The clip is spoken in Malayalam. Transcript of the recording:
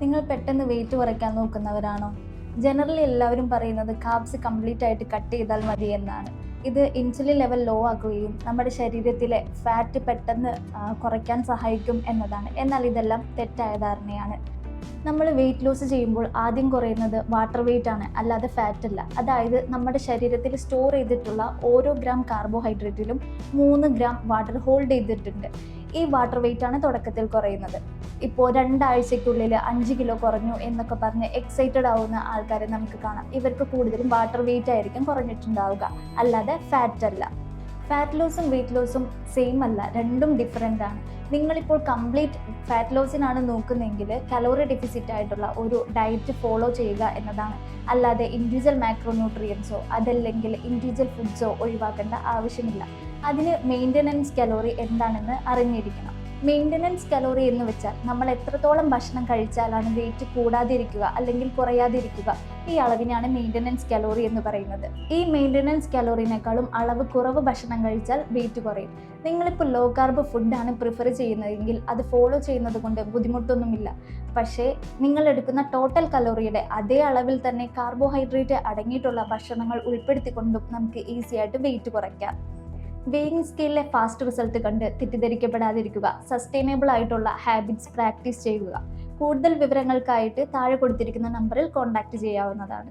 നിങ്ങൾ പെട്ടെന്ന് വെയിറ്റ് കുറയ്ക്കാൻ നോക്കുന്നവരാണോ? ജനറലി എല്ലാവരും പറയുന്നത് കാബ്സ് കംപ്ലീറ്റ് ആയിട്ട് കട്ട് ചെയ്താൽ മതി എന്നാണ്. ഇത് ഇൻസുലിൻ ലെവൽ ലോ ആക്കുകയും നമ്മുടെ ശരീരത്തിലെ ഫാറ്റ് പെട്ടെന്ന് കുറയ്ക്കാൻ സഹായിക്കും എന്നതാണ്. എന്നാൽ ഇതെല്ലാം തെറ്റായ ധാരണയാണ്. നമ്മൾ വെയിറ്റ് ലോസ് ചെയ്യുമ്പോൾ ആദ്യം കുറയുന്നത് വാട്ടർ വെയിറ്റ് ആണ് അല്ലാതെ ഫാറ്റ് അല്ല. അതായത് നമ്മുടെ ശരീരത്തിൽ സ്റ്റോർ ചെയ്തിട്ടുള്ള ഓരോ ഗ്രാം കാർബോഹൈഡ്രേറ്റിലും മൂന്ന് ഗ്രാം വാട്ടർ ഹോൾഡ് ചെയ്തിട്ടുണ്ട്. ഈ വാട്ടർ വെയിറ്റ് ആണ് തുടക്കത്തിൽ കുറയുന്നത്. ഇപ്പോൾ രണ്ടാഴ്ചയ്ക്കുള്ളിൽ അഞ്ച് കിലോ കുറഞ്ഞു എന്നൊക്കെ പറഞ്ഞ് എക്സൈറ്റഡ് ആവുന്ന ആൾക്കാരെ നമുക്ക് കാണാം. ഇവർക്ക് കൂടുതലും വാട്ടർ വെയിറ്റ് ആയിരിക്കും കുറഞ്ഞിട്ടുണ്ടാവുക. അല്ലാതെ ഫാറ്റ് അല്ല. ഫാറ്റ് ലോസും വെയിറ്റ് ലോസും സെയിം അല്ല. രണ്ടും ഡിഫറെന്റ് ആണ്. നിങ്ങളിപ്പോൾ കംപ്ലീറ്റ് ഫാറ്റ് ലോസിനാണ് നോക്കുന്നതെങ്കിൽ കലോറി ഡെഫിസിറ്റ് ആയിട്ടുള്ള ഒരു ഡയറ്റ് ഫോളോ ചെയ്യുക എന്നതാണ്. അല്ലാതെ ഇൻഡിവിജ്വൽ മാക്രോന്യൂട്രിയൻസോ അതല്ലെങ്കിൽ ഇൻഡിവിജ്വൽ ഫുഡ്സോ ഒഴിവാക്കേണ്ട ആവശ്യമില്ല. അതിന് മെയിന്റനൻസ് കലോറി എന്താണെന്ന് അറിഞ്ഞിരിക്കണം. മെയിന്റനൻസ് കലോറി എന്ന് വെച്ചാൽ നമ്മൾ എത്രത്തോളം ഭക്ഷണം കഴിച്ചാലാണ് വെയിറ്റ് കൂടാതിരിക്കുക അല്ലെങ്കിൽ കുറയാതിരിക്കുക ഈ അളവിനാണ് മെയിന്റനൻസ് കലോറി എന്ന് പറയുന്നത്. ഈ മെയിന്റനൻസ് കലോറിനേക്കാളും അളവ് കുറവ് ഭക്ഷണം കഴിച്ചാൽ വെയിറ്റ് കുറയും. നിങ്ങളിപ്പോൾ ലോ കാർബ് ഫുഡാണ് പ്രിഫർ ചെയ്യുന്നതെങ്കിൽ അത് ഫോളോ ചെയ്യുന്നത് കൊണ്ട് ബുദ്ധിമുട്ടൊന്നുമില്ല. പക്ഷേ നിങ്ങൾ എടുക്കുന്ന ടോട്ടൽ കലോറിയുടെ അതേ അളവിൽ തന്നെ കാർബോഹൈഡ്രേറ്റ് അടങ്ങിയിട്ടുള്ള ഭക്ഷണങ്ങൾ ഉൾപ്പെടുത്തിക്കൊണ്ടും നമുക്ക് ഈസിയായിട്ട് വെയിറ്റ് കുറയ്ക്കാം. വെയിങ് സ്കെയിലിലെ ഫാസ്റ്റ് റിസൾട്ട് കണ്ട് തെറ്റിദ്ധരിക്കപ്പെടാതിരിക്കുക. സസ്റ്റൈനബിൾ ആയിട്ടുള്ള ഹാബിറ്റ്സ് പ്രാക്ടീസ് ചെയ്യുക. കൂടുതൽ വിവരങ്ങൾക്കായിട്ട് താഴെ കൊടുത്തിരിക്കുന്ന നമ്പറിൽ കോൺടാക്റ്റ് ചെയ്യാവുന്നതാണ്.